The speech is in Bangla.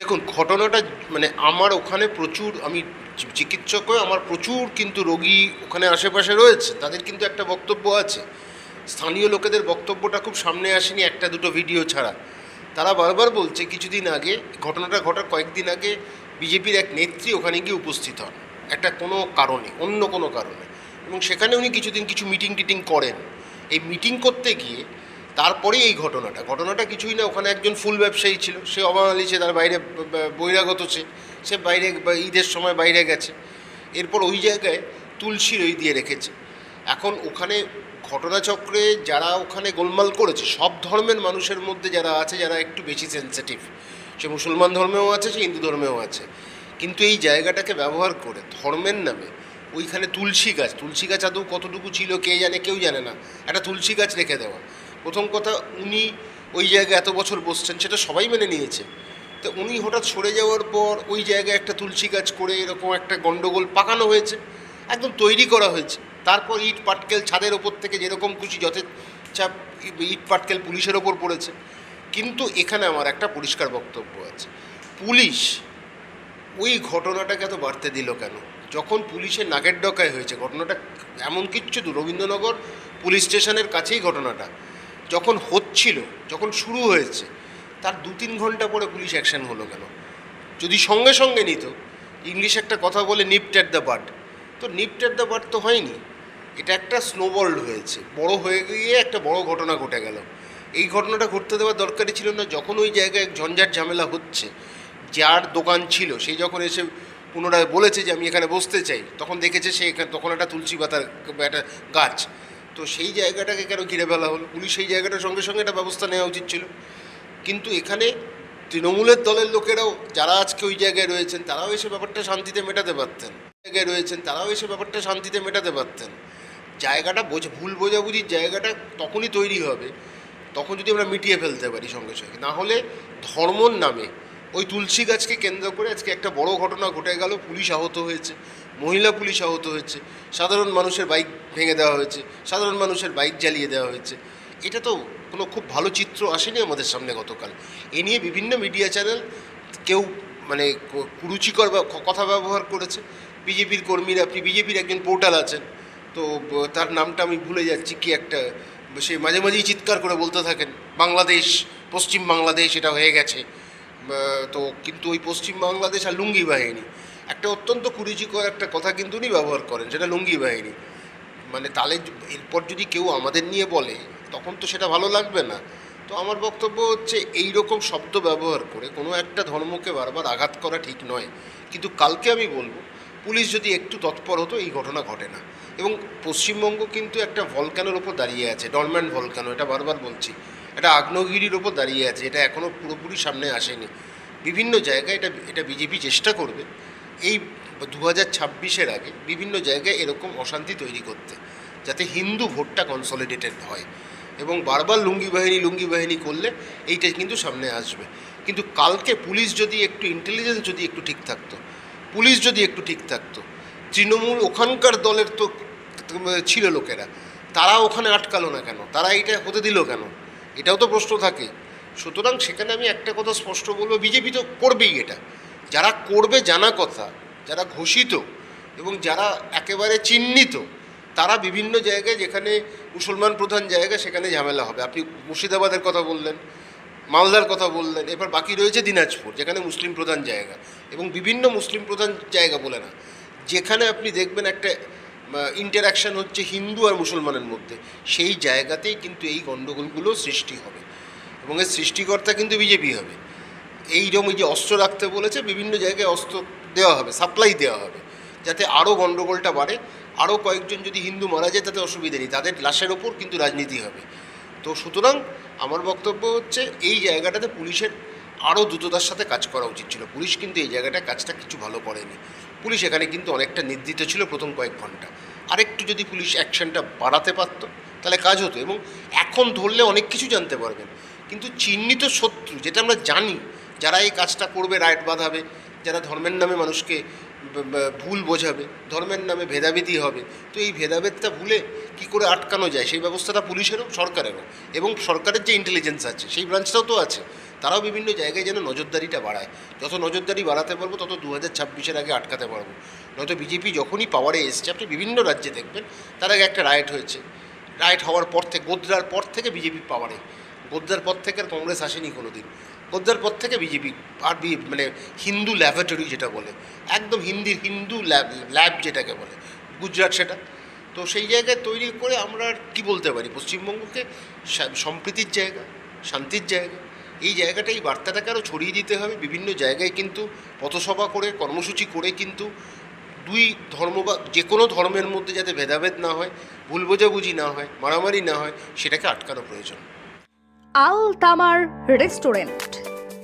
দেখুন, ঘটনাটা মানে আমার ওখানে প্রচুর, আমি চি- চিকিৎসক হয়ে আমার প্রচুর কিন্তু রোগী ওখানে আশেপাশে রয়েছে, তাদের কিন্তু একটা বক্তব্য আছে। স্থানীয় লোকেদের বক্তব্যটা খুব সামনে আসেনি, একটা দুটো ভিডিও ছাড়া। তারা বারবার বলছে, কিছুদিন আগে, ঘটনাটা ঘটার কয়েকদিন আগে বিজেপির এক নেত্রী ওখানে গিয়ে উপস্থিত হন, একটা কোনো কারণে, অন্য কোনো কারণে। এবং সেখানে উনি কিছুদিন কিছু মিটিং টিটিং করেন। এই মিটিং করতে গিয়ে তারপরেই এই ঘটনাটা। ঘটনাটা কিছুই না, ওখানে একজন ফুল ব্যবসায়ী ছিল, সে অবাঙালি, সে তার বাইরে বহিরাগত সে সে বাইরে ঈদের সময় বাইরে গেছে। এরপর ওই জায়গায় তুলসী রই দিয়ে রেখেছে। এখন ওখানে ঘটনাচক্রে যারা ওখানে গোলমাল করেছে, সব ধর্মের মানুষের মধ্যে যারা আছে, যারা একটু বেশি সেন্সিটিভ সে মুসলমান ধর্মেও আছে, সে হিন্দু ধর্মেও আছে। কিন্তু এই জায়গাটাকে ব্যবহার করে ধর্মের নামে ওইখানে তুলসী গাছ তুলসী গাছ আদৌ কতটুকু ছিল, কে জানে, কেউ জানে না। একটা তুলসী গাছ রেখে দেওয়া। প্রথম কথা, উনি ওই জায়গায় এত বছর বসছেন, সেটা সবাই মেনে নিয়েছে। তো উনি হঠাৎ সরে যাওয়ার পর ওই জায়গায় একটা তুলসী গাছ করে এরকম একটা গণ্ডগোল পাকানো হয়েছে, একদম তৈরি করা হয়েছে। তারপর ইট পাটকেল ছাদের ওপর থেকে যেরকম খুশি যথেচ্ছা ইট পাটকেল পুলিশের ওপর পড়েছে। কিন্তু এখানে আমার একটা পরিষ্কার বক্তব্য আছে। পুলিশ ওই ঘটনাটাকে এত বাড়তে দিল কেন? যখন পুলিশের নাকের ডকায় হয়েছে, ঘটনাটা এমন কিচ্ছু দূর। রবীন্দ্রনগর পুলিশ স্টেশনের কাছেই ঘটনাটা। যখন হচ্ছিল, যখন শুরু হয়েছে, তার দু তিন ঘণ্টা পরে পুলিশ অ্যাকশন হলো কেন? যদি সঙ্গে সঙ্গে নিত ইংলিশ একটা কথা বলে নিপট অ্যাট দ্য বার্ড তো নিপট অ্যাট দ্য বার্ড তো হয়নি। এটা একটা স্নোবল্ড হয়েছে। বড় হয়ে গিয়ে একটা বড় ঘটনা ঘটে গেল। এই ঘটনাটা ঘটতে দেওয়ার দরকারই ছিল না। যখন ওই জায়গায় ঝঞ্ঝাট ঝামেলা হচ্ছে, যার দোকান ছিল, সে যখন এসে পুনরায় বলেছে যে, আমি এখানে বসতে চাই। তখন দেখেছে সে এখানে, তখন একটা তুলসী পাতার একটা গাছ। তো সেই জায়গাটাকে কেন ঘিরে ফেলা হলো? পুলিশ সেই জায়গাটার সঙ্গে সঙ্গে একটা ব্যবস্থা নেওয়া উচিত ছিল। কিন্তু এখানে তৃণমূলের দলের লোকেরাও যারা আজকে ওই জায়গায় রয়েছেন, তারাও এসে ব্যাপারটা শান্তিতে মেটাতে পারতেন। জায়গায় রয়েছেন, তারাও এসে ব্যাপারটা শান্তিতে মেটাতে পারতেন। জায়গাটা বোঝ, ভুল বোঝাবুঝির জায়গাটা তখনই তৈরি হবে, তখন যদি আমরা মিটিয়ে ফেলতে পারি সঙ্গে সঙ্গে। না হলে ধর্মর নামে ওই তুলসী গাছকে কেন্দ্র করে আজকে একটা বড় ঘটনা ঘটে গেল, পুলিশ আহত হয়েছে। মহিলা পুলিশ আহত হয়েছে, সাধারণ মানুষের বাইক ভেঙে দেওয়া হয়েছে, সাধারণ মানুষের বাইক জ্বালিয়ে দেওয়া হয়েছে। এটা তো কোনো খুব ভালো চিত্র আসেনি আমাদের সামনে গতকাল। এ নিয়ে বিভিন্ন মিডিয়া চ্যানেল কেউ মানে কুরুচিকর বা কথা ব্যবহার করেছে। বিজেপির কর্মীরা, আপনি বিজেপির একজন পোর্টাল আছেন, তো তার নামটা আমি ভুলে যাচ্ছি, কি একটা সে মাঝে মাঝেই চিৎকার করে বলতে থাকেন, বাংলাদেশ, পশ্চিম বাংলাদেশ, এটা হয়ে গেছে। তো কিন্তু ওই পশ্চিম বাংলাদেশ আর লুঙ্গি বাহিনী। একটা অত্যন্ত কুরুচিকর একটা কথা কিন্তু উনি ব্যবহার করেন, সেটা লুঙ্গি বাহিনী। মানে তাহলে য- এরপর যদি কেউ আমাদের নিয়ে বলে, তখন তো সেটা ভালো লাগবে না। তো আমার বক্তব্য হচ্ছে এই রকম শব্দ ব্যবহার করে কোনো একটা ধর্মকে বারবার আঘাত করা ঠিক নয়। কিন্তু কালকে আমি বলব, পুলিশ যদি একটু তৎপর হতো, এই ঘটনা ঘটে না। এবং পশ্চিমবঙ্গ কিন্তু একটা ভলকানোর ওপর দাঁড়িয়ে আছে ডলম্যান্ট ভলকানো এটা বারবার বলছি। এটা আগ্নেয়গিরির ওপর দাঁড়িয়ে আছে, এটা এখনও পুরোপুরি সামনে আসেনি। বিভিন্ন জায়গায় এটা এটা বিজেপি চেষ্টা করবে এই দু হাজার ছাব্বিশের আগে বিভিন্ন জায়গায় এরকম অশান্তি তৈরি করতে, যাতে হিন্দু ভোটটা কনসলিডেটেড হয়। এবং বারবার লুঙ্গি বাহিনী লুঙ্গি বাহিনী করলে এইটা কিন্তু সামনে আসবে। কিন্তু কালকে পুলিশ যদি একটু ইন্টেলিজেন্স যদি একটু ঠিক থাকতো, পুলিশ যদি একটু ঠিক থাকতো, তৃণমূল ওখানকার দলের তো ছিল লোকেরা, তারা ওখানে আটকালো না কেন? তারা এইটা হতে দিল কেন? এটাও তো প্রশ্ন থাকে। সুতরাং সেখানে আমি একটা কথা স্পষ্ট বলব, বিজেপি তো করবেই এটা। যারা করবে জানা কথা, যারা ঘোষিত এবং যারা একেবারে চিহ্নিত, তারা বিভিন্ন জায়গায় যেখানে মুসলমান প্রধান জায়গা, সেখানে ঝামেলা হবে। আপনি মুর্শিদাবাদের কথা বললেন, মালদার কথা বললেন এবার বাকি রয়েছে দিনাজপুর, যেখানে মুসলিম প্রধান জায়গা এবং বিভিন্ন মুসলিম প্রধান জায়গা বলে না। যেখানে আপনি দেখবেন একটা ইন্টারাকশান হচ্ছে হিন্দু আর মুসলমানের মধ্যে। সেই জায়গাতেই কিন্তু এই গণ্ডগোলগুলো সৃষ্টি হবে এবং এর সৃষ্টিকর্তা কিন্তু বিজেপি হবে। এই যে অস্ত্র রাখতে বলেছে, বিভিন্ন জায়গায় অস্ত্র দেওয়া হবে, সাপ্লাই দেওয়া হবে, যাতে আরও গণ্ডগোলটা বাড়ে। আরও কয়েকজন যদি হিন্দু মারা যায়, তাতে অসুবিধে নেই। তাদের লাশের ওপর কিন্তু রাজনীতি হবে। তো সুতরাং আমার বক্তব্য হচ্ছে, এই জায়গাটাতে পুলিশের আরও দ্রুততার সাথে কাজ করা উচিত ছিল। পুলিশ কিন্তু এই জায়গাটায় কাজটা কিছু ভালো করেনি। পুলিশ এখানে কিন্তু অনেকটা নির্দিত ছিল প্রথম কয়েক ঘণ্টা। আরেকটু যদি পুলিশ অ্যাকশনটা বাড়াতে পারত, তাহলে কাজ হতো। এবং এখন ধরলে অনেক কিছু জানতে পারবেন। কিন্তু চিহ্নিত শত্রু, যেটা আমরা জানি যারা এই কাজটা করবে, রাইট বাঁধাবে, যারা ধর্মের নামে মানুষকে ভুল বোঝাবে, ধর্মের নামে ভেদাভেদি হবে, তো এই ভেদাভেদটা ভুলে কি করে আটকানো যায়? সেই ব্যবস্থাটা পুলিশেরও, সরকারেরও এবং সরকারের যে ইন্টেলিজেন্স আছে, সেই ব্রাঞ্চটাও তো আছে। তারাও বিভিন্ন জায়গায় যেন নজরদারিটা বাড়ায়। যত নজরদারি বাড়াতে পারব, তত দু হাজার ছাব্বিশের আগে আটকাতে পারব। নয়তো বিজেপি যখনই পাওয়ারে এসছে, আপনি বিভিন্ন রাজ্যে দেখবেন, তার আগে একটা রাইট হয়েছে। রাইট হওয়ার পর থেকে, গোদ্রার পর থেকে বিজেপি পাওয়ারে গোদ্রার পর থেকে আর কংগ্রেস আসেনি কোনো দিন গোদ্রার পর থেকে বিজেপি, আর বি মানে হিন্দু ল্যাবরেটরি যেটা বলে, একদম হিন্দি, হিন্দু ল্যাব ল্যাব যেটাকে বলে, গুজরাট সেটা। তো সেই জায়গায় তৈরি করে আমরা কী বলতে পারি? পশ্চিমবঙ্গকে সম্প্রীতির জায়গা, শান্তির জায়গা, এই জায়গাটা, এই বার্তাটাকে আরও ছড়িয়ে দিতে হবে। বিভিন্ন জায়গায় কিন্তু পথসভা করে, কর্মসূচি করে কিন্তু দুই ধর্ম বা যে কোনো ধর্মের মধ্যে যাতে ভেদাভেদ না হয়, ভুল বোঝাবুঝি না হয়, মারামারি না হয়, সেটাকে আটকানো প্রয়োজন। আল তামার রেস্টুরেন্ট।